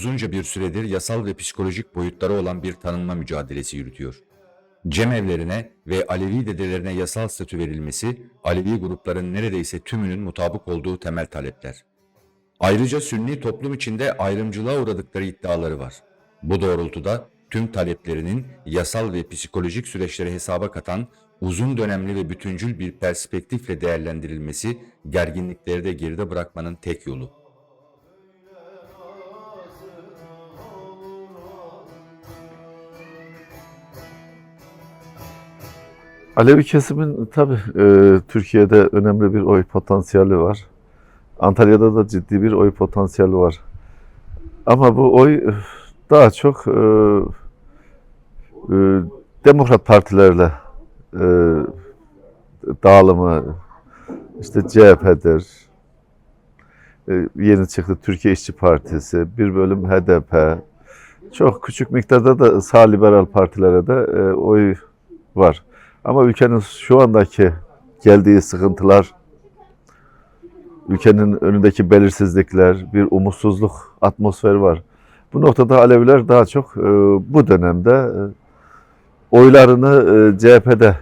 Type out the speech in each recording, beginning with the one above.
Uzunca bir süredir yasal ve psikolojik boyutları olan bir tanınma mücadelesi yürütüyor. Cemevlerine ve Alevi dedelerine yasal statü verilmesi, Alevi grupların neredeyse tümünün mutabık olduğu temel talepler. Ayrıca Sünni toplum içinde ayrımcılığa uğradıkları iddiaları var. Bu doğrultuda tüm taleplerinin yasal ve psikolojik süreçleri hesaba katan uzun dönemli ve bütüncül bir perspektifle değerlendirilmesi gerginlikleri de geride bırakmanın tek yolu. Alevi kesimin tabii e, Türkiye'de önemli bir oy potansiyeli var. Antalya'da da ciddi bir oy potansiyeli var. Ama bu oy e, daha çok e, e, demokrat partilerle e, dağılımı işte CHP'dir, e, yeni çıktı Türkiye İşçi Partisi, bir bölüm HDP, çok küçük miktarda da sağ liberal partilere de e, oy var. Ama ülkenin şu andaki geldiği sıkıntılar, ülkenin önündeki belirsizlikler, bir umutsuzluk atmosferi var. Bu noktada Aleviler daha çok e, bu dönemde e, oylarını e, CHP'de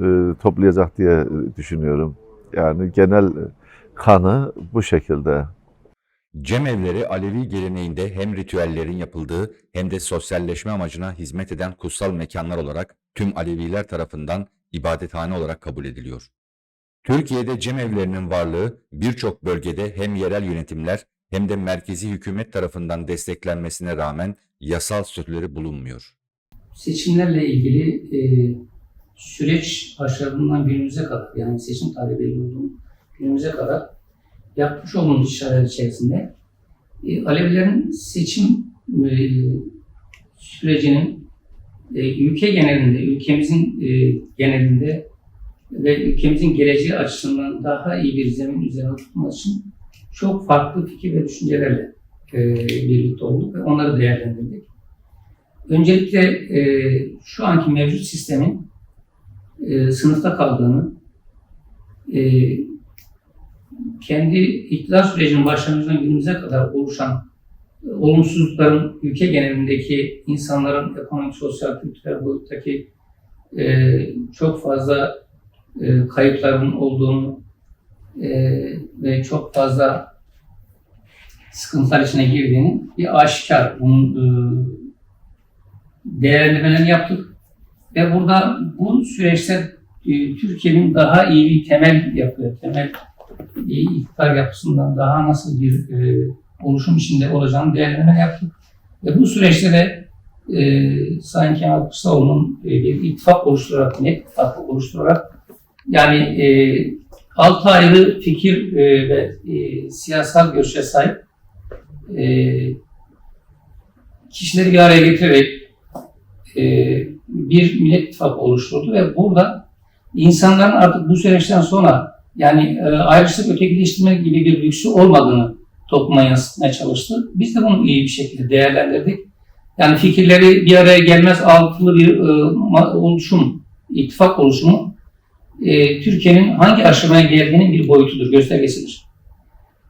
e, toplayacak diye düşünüyorum. Yani genel kanı bu şekilde. Cemevleri Alevi geleneğinde hem ritüellerin yapıldığı hem de sosyalleşme amacına hizmet eden kutsal mekanlar olarak tüm Aleviler tarafından ibadethane olarak kabul ediliyor. Türkiye'de cemevlerinin varlığı birçok bölgede hem yerel yönetimler hem de merkezi hükümet tarafından desteklenmesine rağmen yasal statüleri bulunmuyor. seçimlerle ilgili e, süreç başladığından günümüze kadar yani seçim talebi olduğum günümüze kadar yapmış olduğumuz işler içerisinde e, Alevilerin seçim e, sürecinin e, ülke genelinde, ülkemizin e, genelinde ve ülkemizin geleceği açısından daha iyi bir zemin üzerine tutması için çok farklı fikir ve düşüncelerle e, birlikte olduk ve onları değerlendirdik. Öncelikle şu anki mevcut sistemin sınıfta kaldığını, kendi iktidar sürecinin başlangıcından günümüze kadar oluşan olumsuzlukların ülke genelindeki insanların ekonomik, sosyal, kültürel boyuttaki e, çok fazla e, kayıpların olduğunu e, ve çok fazla sıkıntılar içine girdiğini bir aşikar. Bunun e, değerlendirmelerini yaptık. Ve burada bu süreçte e, Türkiye'nin daha iyi bir temel yapı, temel e, iktidar yapısından daha nasıl bir e, oluşum içinde olacağını değerlendirme yaptık. Ve bu süreçte de e, Sayın Kemal Kılıçdaroğlu'nun e, bir ittifak oluşturarak, net ittifak oluşturarak yani e, altı ayrı fikir e, ve e, siyasal görüşe sahip e, kişileri bir araya getirerek e, bir millet ittifakı oluşturdu ve burada insanların artık bu süreçten sonra yani e, ayrıştırıp ötekileştirme gibi bir lüksü olmadığını topluma yansıtmaya çalıştı. Biz de bunu iyi bir şekilde değerlendirdik. Yani fikirleri bir araya gelmez altılı bir e, oluşum, ittifak oluşumu e, Türkiye'nin hangi aşamaya geldiğinin bir boyutudur, göstergesidir.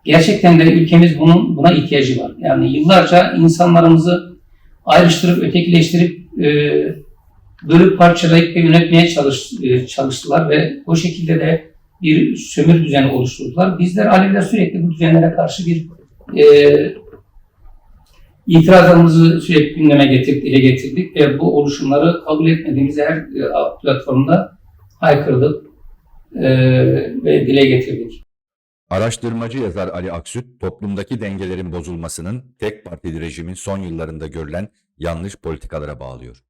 Gerçekten de ülkemiz bunun buna ihtiyacı var. Yani yıllarca insanlarımızı ayrıştırıp ötekileştirip e, bölüp parçalayıp ve yönetmeye çalış, e, çalıştılar ve o şekilde de bir sömür düzeni oluşturdular. Bizler Aleviler sürekli bu düzenlere karşı bir e, itirazlarımızı sürekli gündeme getirdik, dile getirdik ve bu oluşumları kabul etmediğimizi her e, platformda haykırdık e, ve dile getirdik. Araştırmacı yazar Ali Aksüt, toplumdaki dengelerin bozulmasının tek partili rejimin son yıllarında görülen yanlış politikalara bağlıyor.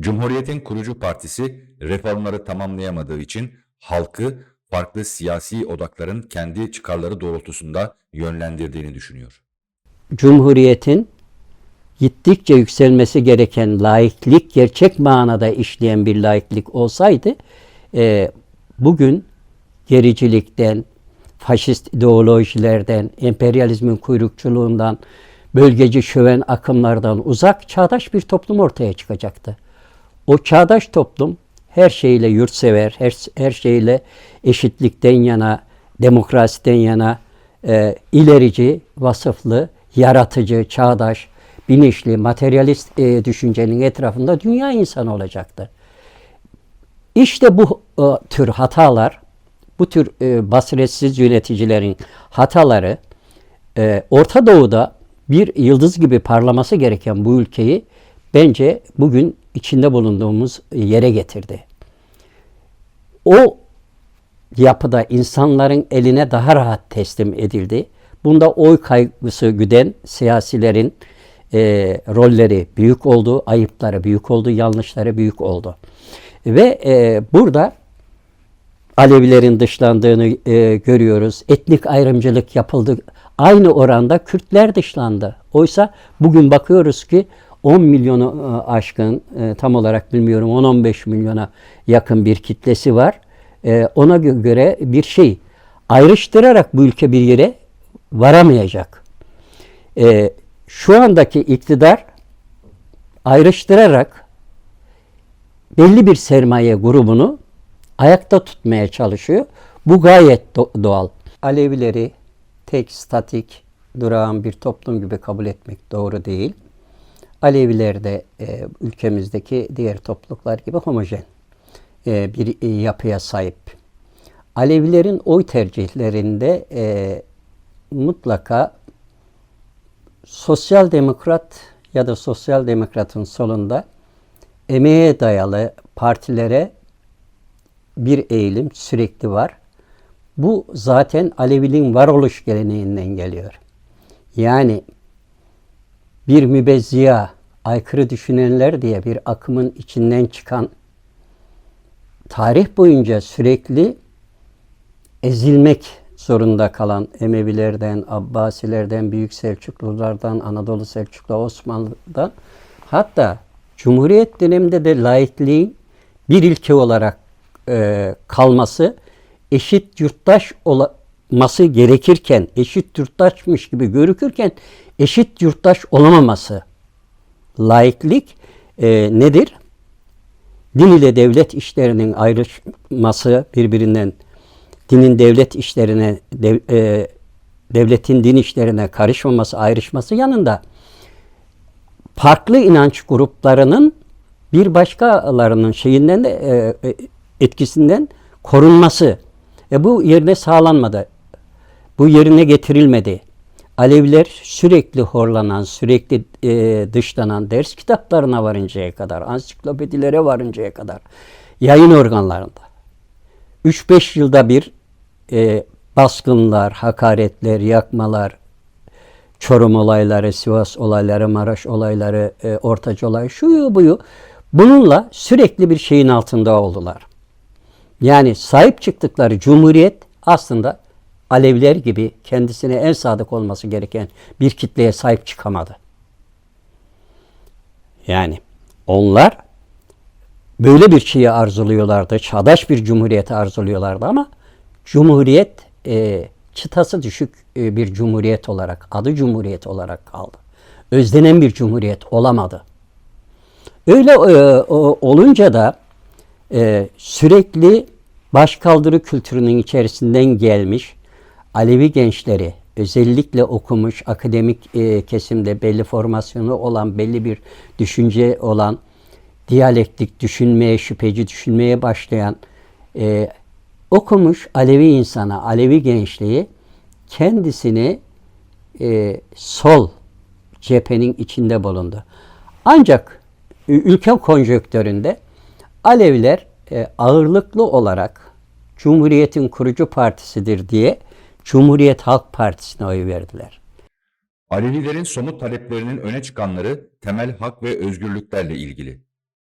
Cumhuriyetin kurucu partisi reformları tamamlayamadığı için halkı farklı siyasi odakların kendi çıkarları doğrultusunda yönlendirdiğini düşünüyor. Cumhuriyetin gittikçe yükselmesi gereken laiklik gerçek manada işleyen bir laiklik olsaydı e, bugün gericilikten, faşist ideolojilerden, emperyalizmin kuyrukçuluğundan, bölgeci şöven akımlardan uzak çağdaş bir toplum ortaya çıkacaktı. O çağdaş toplum her şeyle yurtsever, her, her şeyle eşitlikten yana, demokrasiden yana, e, ilerici, vasıflı, yaratıcı, çağdaş, bilinçli, materyalist e, düşüncenin etrafında dünya insanı olacaktı. İşte bu e, tür hatalar, bu tür e, basiretsiz yöneticilerin hataları e, Orta Doğu'da bir yıldız gibi parlaması gereken bu ülkeyi bence bugün içinde bulunduğumuz yere getirdi. O yapıda insanların eline daha rahat teslim edildi. Bunda oy kaygısı güden siyasilerin e, rolleri büyük oldu, ayıpları büyük oldu, yanlışları büyük oldu. Ve e, burada Alevilerin dışlandığını e, görüyoruz. Etnik ayrımcılık yapıldı. Aynı oranda Kürtler dışlandı. Oysa bugün bakıyoruz ki 10 milyonu e, aşkın, e, tam olarak bilmiyorum 10-15 milyona yakın bir kitlesi var. E, ona gö- göre bir şey ayrıştırarak bu ülke bir yere varamayacak. Şu andaki iktidar ayrıştırarak belli bir sermaye grubunu ayakta tutmaya çalışıyor. Bu gayet do- doğal. Alevileri tek statik durağan bir toplum gibi kabul etmek doğru değil. Aleviler de e, ülkemizdeki diğer topluluklar gibi homojen e, bir e, yapıya sahip. Alevilerin oy tercihlerinde e, mutlaka sosyal demokrat ya da sosyal demokratın solunda emeğe dayalı partilere bir eğilim sürekli var. Bu zaten Aleviliğin varoluş geleneğinden geliyor. Yani bir mübezziya, aykırı düşünenler diye bir akımın içinden çıkan tarih boyunca sürekli ezilmek zorunda kalan Emevilerden, Abbasilerden, Büyük Selçuklulardan, Anadolu Selçuklu, Osmanlı'dan hatta Cumhuriyet döneminde de laikliğin bir ilke olarak e, kalması eşit yurttaş olması gerekirken, eşit yurttaşmış gibi görükürken eşit yurttaş olamaması. Laiklik e, nedir? Din ile devlet işlerinin ayrışması birbirinden dinin devlet işlerine dev, e, devletin din işlerine karışmaması, ayrışması yanında farklı inanç gruplarının bir başkalarının şeyinden de e, e, etkisinden korunması. E bu yerine sağlanmadı. Bu yerine getirilmedi. Aleviler sürekli horlanan, sürekli e, dışlanan, ders kitaplarına varıncaya kadar, ansiklopedilere varıncaya kadar, yayın organlarında 3-5 yılda bir e, baskınlar, hakaretler, yakmalar, Çorum olayları, Sivas olayları, Maraş olayları, e, Ortaca olayı, şuyu buyu bununla sürekli bir şeyin altında oldular. Yani sahip çıktıkları cumhuriyet aslında Aleviler gibi kendisine en sadık olması gereken bir kitleye sahip çıkamadı. Yani onlar böyle bir şeyi arzuluyorlardı. Çağdaş bir cumhuriyeti arzuluyorlardı ama cumhuriyet e, çıtası düşük e, bir cumhuriyet olarak, adı cumhuriyet olarak kaldı. Özlenen bir cumhuriyet olamadı. Öyle e, o, olunca da e, sürekli başkaldırı kültürünün içerisinden gelmiş Alevi gençleri, özellikle okumuş, akademik e, kesimde belli formasyonu olan, belli bir düşünce olan, diyalektik düşünmeye, şüpheci düşünmeye başlayan, e, okumuş Alevi insana, Alevi gençliği kendisini e, sol cephenin içinde bulundu. Ancak ülke konjonktöründe Aleviler e, ağırlıklı olarak Cumhuriyet'in kurucu partisidir diye Cumhuriyet Halk Partisi'ne oy verdiler. Alevilerin somut taleplerinin öne çıkanları temel hak ve özgürlüklerle ilgili.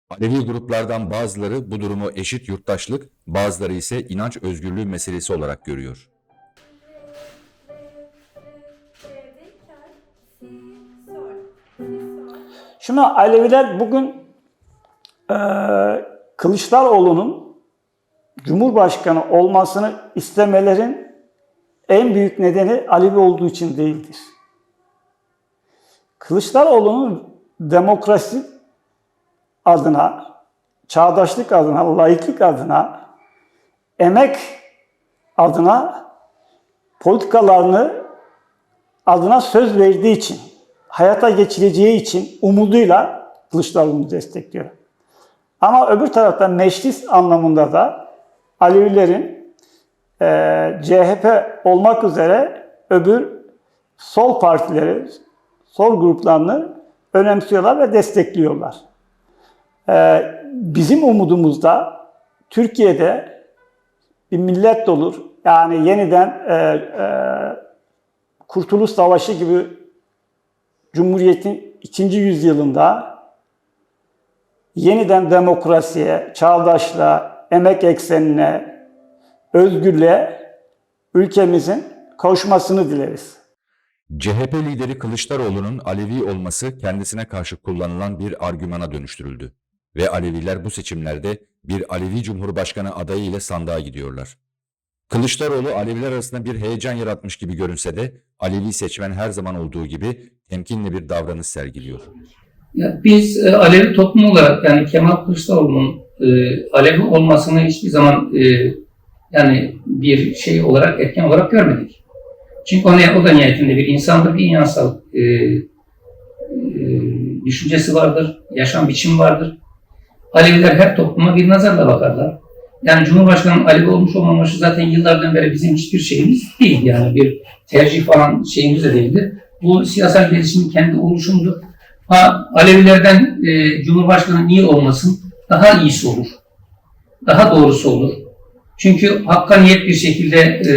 Alevi gruplardan bazıları bu durumu eşit yurttaşlık, bazıları ise inanç özgürlüğü meselesi olarak görüyor. Şimdi Aleviler bugün e, Kılıçdaroğlu'nun Cumhurbaşkanı olmasını istemelerin en büyük nedeni Alevi olduğu için değildir. Kılıçdaroğlu'nun demokrasi adına, çağdaşlık adına, laiklik adına, emek adına politikalarını adına söz verdiği için, hayata geçireceği için umuduyla Kılıçdaroğlu'nu destekliyor. Ama öbür taraftan meclis anlamında da Alevilerin e, CHP olmak üzere öbür sol partileri, sol gruplarını önemsiyorlar ve destekliyorlar. E, bizim umudumuz da Türkiye'de bir millet olur. Yani yeniden e, e, Kurtuluş Savaşı gibi Cumhuriyet'in ikinci yüzyılında yeniden demokrasiye, çağdaşlığa, emek eksenine, özgürlüğe ülkemizin kavuşmasını dileriz. CHP lideri Kılıçdaroğlu'nun Alevi olması kendisine karşı kullanılan bir argümana dönüştürüldü. Ve Aleviler bu seçimlerde bir Alevi Cumhurbaşkanı adayı ile sandığa gidiyorlar. Kılıçdaroğlu Aleviler arasında bir heyecan yaratmış gibi görünse de Alevi seçmen her zaman olduğu gibi temkinli bir davranış sergiliyor. Ya biz e, Alevi toplum olarak yani Kemal Kılıçdaroğlu'nun e, Alevi olmasını hiçbir zaman e, yani bir şey olarak etken olarak görmedik. Çünkü ne, o da niyetinde bir insandır, bir inansal e, e, düşüncesi vardır, yaşam biçimi vardır. Aleviler her topluma bir nazarla bakarlar. Yani Cumhurbaşkanı'nın Alevi olmuş olmaması zaten yıllardan beri bizim hiçbir şeyimiz değil. Yani bir tercih falan şeyimiz de değildir. Bu siyasal gelişimin kendi oluşumudur. Ha, Alevilerden e, Cumhurbaşkanı niye olmasın? Daha iyisi olur. Daha doğrusu olur. Çünkü hakkaniyet bir şekilde e,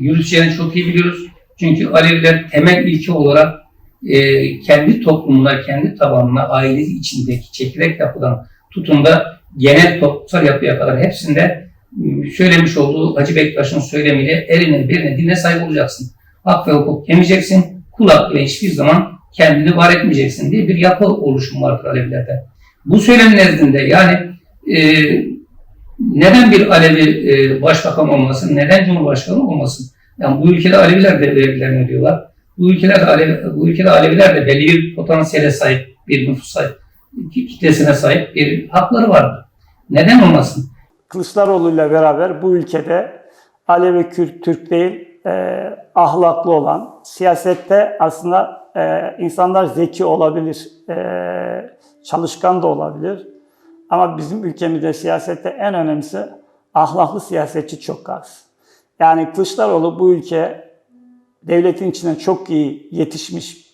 yürüteceğini çok iyi biliyoruz. Çünkü Aleviler temel ilke olarak e, kendi toplumuna, kendi tabanına, ailesi içindeki çekirdek yapıdan tutun da genel toplumsal yapıya kadar hepsinde söylemiş olduğu Hacı Bektaş'ın söylemiyle eline, birine, diline sahip olacaksın. Hak ve hukuk yemeyeceksin, kul hakkıyla hiçbir zaman kendini var etmeyeceksin diye bir yapı oluşumu vardır Alevilerde. Bu söylem nezdinde yani e, neden bir Alevi e, başbakan olmasın, neden Cumhurbaşkanı olmasın? Yani bu ülkede Aleviler de vergilerini ödüyorlar. Bu ülkelerde Alevi, bu ülkede Aleviler de belli bir potansiyele sahip, bir nüfusa sahip, kitlesine sahip bir hakları vardır. Neden olmasın? Kılıçdaroğlu ile beraber bu ülkede Alevi Kürt, Türk değil, e, ahlaklı olan, siyasette aslında e, insanlar zeki olabilir, e, çalışkan da olabilir. Ama bizim ülkemizde siyasette en önemlisi ahlaklı siyasetçi çok az. Yani Kılıçdaroğlu bu ülke devletin içinde çok iyi yetişmiş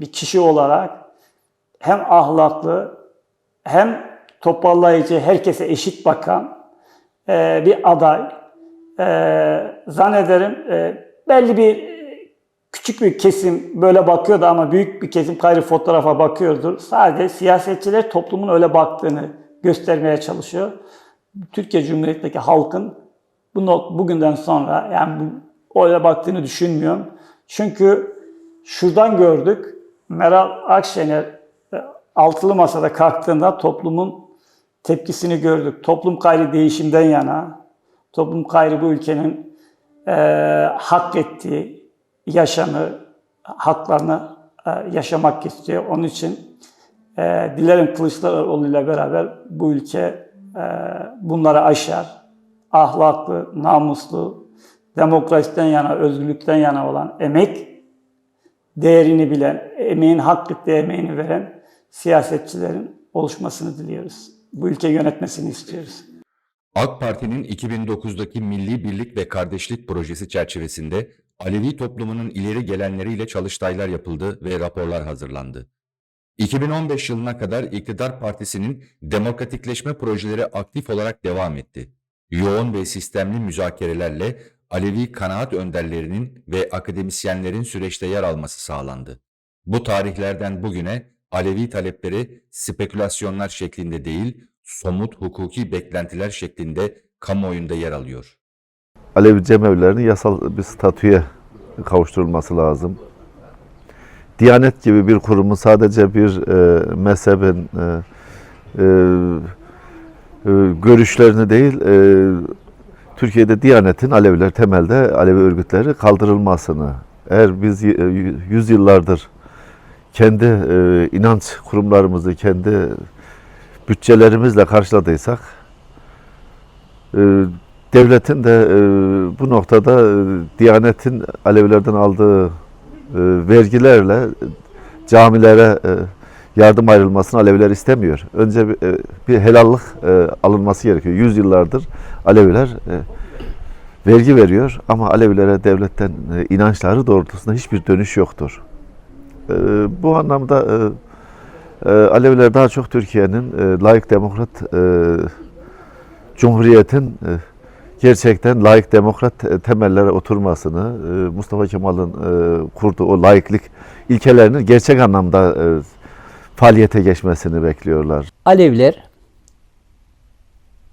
bir kişi olarak hem ahlaklı hem toparlayıcı, herkese eşit bakan e, bir aday. E, zannederim e, belli bir küçük bir kesim böyle bakıyordu ama büyük bir kesim gayrı fotoğrafa bakıyordur. Sadece siyasetçiler toplumun öyle baktığını göstermeye çalışıyor. Türkiye Cumhuriyeti'ndeki halkın bu not, bugünden sonra yani bu, öyle baktığını düşünmüyorum. Çünkü şuradan gördük. Meral Akşener e, altılı masada kalktığında toplumun tepkisini gördük. Toplum gayrı değişimden yana, toplum gayrı bu ülkenin e, hak ettiği yaşamı, haklarını e, yaşamak istiyor. Onun için e, dilerim Kılıçdaroğlu ile beraber bu ülke e, bunları aşar. Ahlaklı, namuslu, demokrasiden yana, özgürlükten yana olan emek değerini bilen, emeğin hak ettiği emeğini veren siyasetçilerin oluşmasını diliyoruz. Bu ülke yönetmesini istiyoruz. AK Parti'nin 2009'daki Milli Birlik ve Kardeşlik Projesi çerçevesinde Alevi toplumunun ileri gelenleriyle çalıştaylar yapıldı ve raporlar hazırlandı. 2015 yılına kadar iktidar partisinin demokratikleşme projeleri aktif olarak devam etti. Yoğun ve sistemli müzakerelerle Alevi kanaat önderlerinin ve akademisyenlerin süreçte yer alması sağlandı. Bu tarihlerden bugüne Alevi talepleri spekülasyonlar şeklinde değil, somut hukuki beklentiler şeklinde kamuoyunda yer alıyor. Alevi cemevlerinin yasal bir statüye kavuşturulması lazım. Diyanet gibi bir kurumun sadece bir e, mezhebin e, e, e, görüşlerini değil, e, Türkiye'de Diyanet'in Aleviler temelde Alevi örgütleri kaldırılmasını, eğer biz e, yüzyıllardır kendi e, inanç kurumlarımızı kendi bütçelerimizle karşıladıysak, e, devletin de e, bu noktada e, Diyanet'in Alevilerden aldığı vergilerle camilere e, yardım ayrılmasını Aleviler istemiyor. Önce bir, e, bir helallik e, alınması gerekiyor. Yüzyıllardır Aleviler e, vergi veriyor ama Alevilere devletten e, inançları doğrultusunda hiçbir dönüş yoktur. E, bu anlamda e, e, Aleviler daha çok Türkiye'nin e, layık demokrat e, cumhuriyetin e, gerçekten layık demokrat temellere oturmasını, e, Mustafa Kemal'in e, kurduğu o layıklık ilkelerinin gerçek anlamda e, faaliyete geçmesini bekliyorlar. Aleviler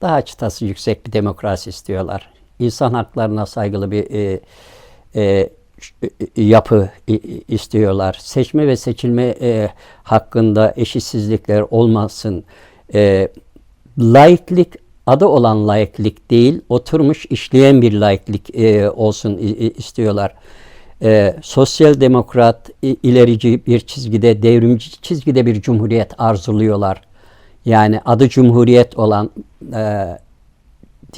daha çıtası yüksek bir demokrasi istiyorlar. İnsan haklarına saygılı bir e, e, yapı istiyorlar. Seçme ve seçilme e, hakkında eşitsizlikler olmasın. E, laiklik adı olan laiklik değil, oturmuş işleyen bir laiklik e, olsun istiyorlar. E, sosyal demokrat, ilerici bir çizgide, devrimci çizgide bir cumhuriyet arzuluyorlar. Yani adı cumhuriyet olan e,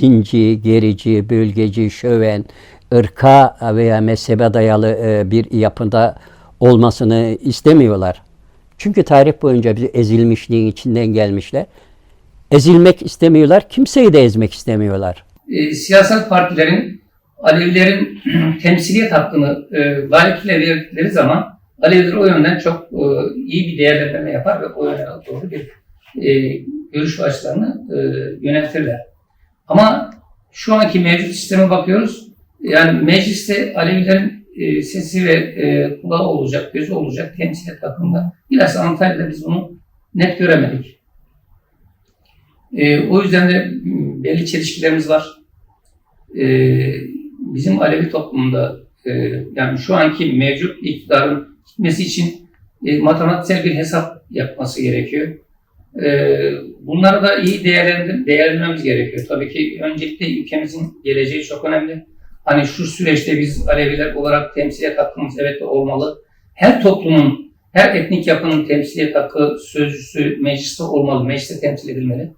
dinci, gerici, bölgeci, şöven, ırka veya mezhebe dayalı e, bir yapıda olmasını istemiyorlar. Çünkü tarih boyunca bir ezilmişliğin içinden gelmişler. Ezilmek istemiyorlar, kimseyi de ezmek istemiyorlar. e, siyasal partilerin Alevilerin temsiliyet hakkını e, layıkıyla verdikleri zaman Aleviler o yönden çok e, iyi bir değerlendirme yapar ve o yöne doğru bir e, görüş açılarını e, yöneltirler. Ama şu anki mevcut sisteme bakıyoruz. Yani mecliste Alevilerin e, sesi ve e, kulağı olacak, gözü olacak temsiliyet hakkında. Biraz Antalya'da biz bunu net göremedik. E, o yüzden de m, belli çelişkilerimiz var. E, bizim Alevi toplumunda e, yani şu anki mevcut iktidarın gitmesi için e, matematiksel bir hesap yapması gerekiyor. E, bunları da iyi değerlendir, değerlendirmemiz gerekiyor. Tabii ki öncelikle ülkemizin geleceği çok önemli. Hani şu süreçte biz Aleviler olarak temsiliyet hakkımız evet olmalı. Her toplumun, her etnik yapının temsiliyet hakkı sözcüsü mecliste olmalı, mecliste temsil edilmeli.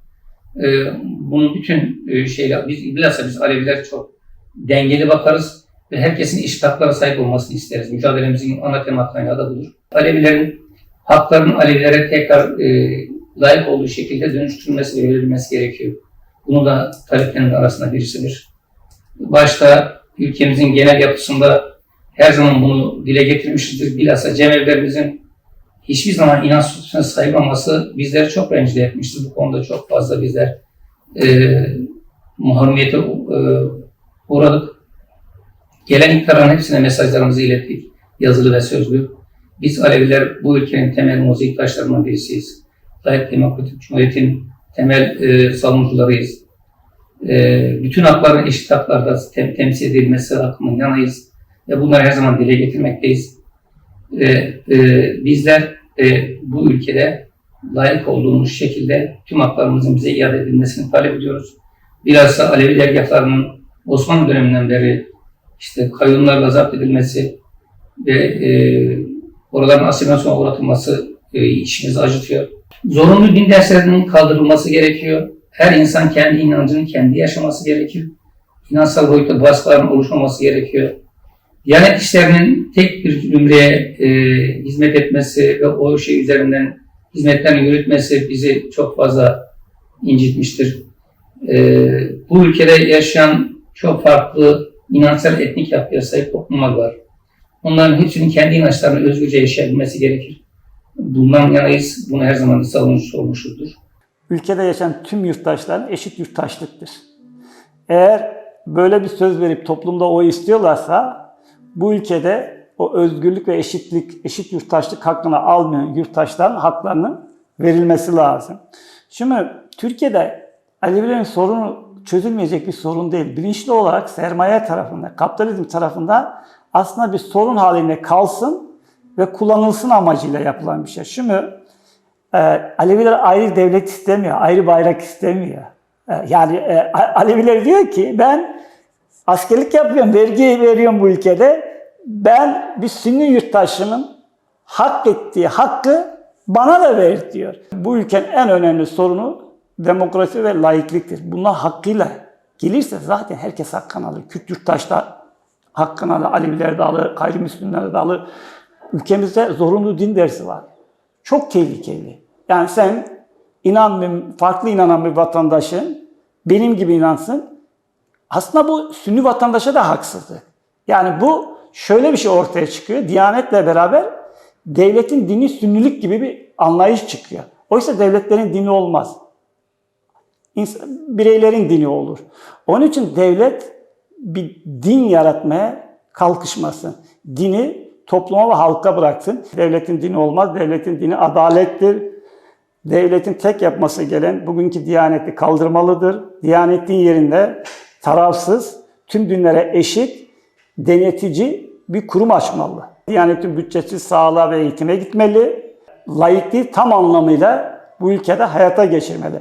Ee, bunun bütün e, şeyler, biz bilhassa biz Aleviler çok dengeli bakarız ve herkesin eşit sahip olmasını isteriz. Mücadelemizin ana tema kaynağı da budur. Alevilerin haklarının Alevilere tekrar e, layık olduğu şekilde dönüştürülmesi ve verilmesi gerekiyor. Bunu da taleplerin arasında birisidir. Başta ülkemizin genel yapısında her zaman bunu dile getirmişizdir. Bilhassa cemevlerimizin hiçbir zaman inanç sultuna sayılmaması bizleri çok rencide etmiştir. Bu konuda çok fazla bizler e, muharremiyete e, uğradık. Gelen iktidarın hepsine mesajlarımızı ilettik. Yazılı ve sözlü. Biz Aleviler bu ülkenin temel mozaik taşlarından birisiyiz. Layık Demokratik Cumhuriyet'in temel e, savunucularıyız. E, bütün hakların eşit haklarda tem- temsil edilmesi hakkında yanayız. Ve bunları her zaman dile getirmekteyiz. E, e, bizler e, bu ülkede layık olduğumuz şekilde tüm haklarımızın bize iade edilmesini talep ediyoruz. Bilhassa Alevi dergahlarının Osmanlı döneminden beri işte kayyumlarla zapt edilmesi ve e, oraların asimilasyona uğratılması e, işimizi acıtıyor. Zorunlu din derslerinin kaldırılması gerekiyor. Her insan kendi inancını kendi yaşaması gerekir. İnansal boyutta baskıların oluşmaması gerekiyor. Diyanet işlerinin tek bir cümleye e, hizmet etmesi ve o şey üzerinden hizmetlerini yürütmesi bizi çok fazla incitmiştir. E, bu ülkede yaşayan çok farklı inançsal etnik yapıya sahip toplumlar var. Onların hepsinin kendi inançlarını özgürce yaşayabilmesi gerekir. Bundan yanayız. Bunu her zaman savunucusu olmuşuzdur. ülkede yaşayan tüm yurttaşların eşit yurttaşlıktır. Eğer böyle bir söz verip toplumda o istiyorlarsa bu ülkede o özgürlük ve eşitlik, eşit yurttaşlık hakkını almayan yurttaşların haklarının verilmesi lazım. Şimdi Türkiye'de Alevilerin sorunu çözülmeyecek bir sorun değil. Bilinçli olarak sermaye tarafında, kapitalizm tarafında aslında bir sorun haline kalsın ve kullanılsın amacıyla yapılan bir şey. Şimdi e, Aleviler ayrı devlet istemiyor, ayrı bayrak istemiyor. E, yani e, Aleviler diyor ki ben askerlik yapıyorum, vergi veriyorum bu ülkede. Ben bir Sünni yurttaşımın hak ettiği hakkı bana da ver diyor. Bu ülkenin en önemli sorunu demokrasi ve laikliktir. Bunlar hakkıyla gelirse zaten herkes hakkını alır. Kürt yurttaşlar hakkına da Aleviler de alır, gayrimüslimler de alır. Ülkemizde zorunlu din dersi var. Çok tehlikeli. Yani sen inan farklı inanan bir vatandaşın benim gibi inansın. Aslında bu Sünni vatandaşa da haksızlık. Yani bu şöyle bir şey ortaya çıkıyor. Diyanetle beraber devletin dini sünnilik gibi bir anlayış çıkıyor. Oysa devletlerin dini olmaz. İnsan, bireylerin dini olur. Onun için devlet bir din yaratmaya kalkışmasın. Dini topluma ve halka bıraksın. Devletin dini olmaz. Devletin dini adalettir. Devletin tek yapması gelen bugünkü diyaneti kaldırmalıdır. Diyanetin yerinde tarafsız, tüm dinlere eşit, denetici bir kurum açmalı. Diyanetin bütçesi sağlığa ve eğitime gitmeli. Laikliği tam anlamıyla bu ülkede hayata geçirmeli.